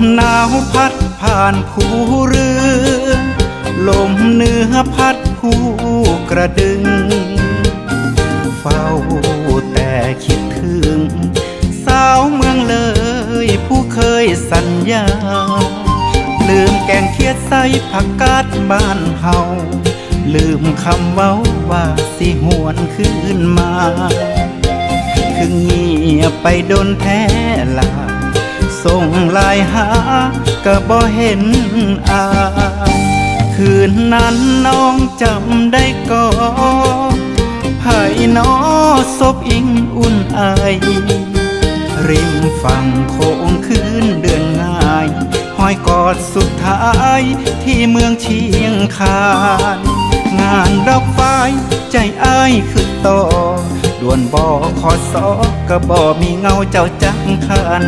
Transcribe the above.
หนาวพัดผ่านภูเรือ ลมเหนือพัดภูกระดึง เฝ้าแต่คิดถึง สาวเมืองเลยผู้เคยสัญญา ลืมแกงเคียดใส่ผักกาดบ้านเฮาลืมคำเว้าว่าสิหวนคืนมา คือเงียบไปโดนแท้ลา ส่งไลายหาก็บ่เห็นอายคืนนั้นน้องจำได้ก่อนไผนอศพอิงอุ่นไอ ริมฝั่งโคงคืนเดือนง่ายห้อยกอดสุดท้ายที่เมืองเชียงคานงานดอกไฟใจอ้ายคือต่อด่วนบ่อขอสอก็บ่มีเงาเจ้าจังคัน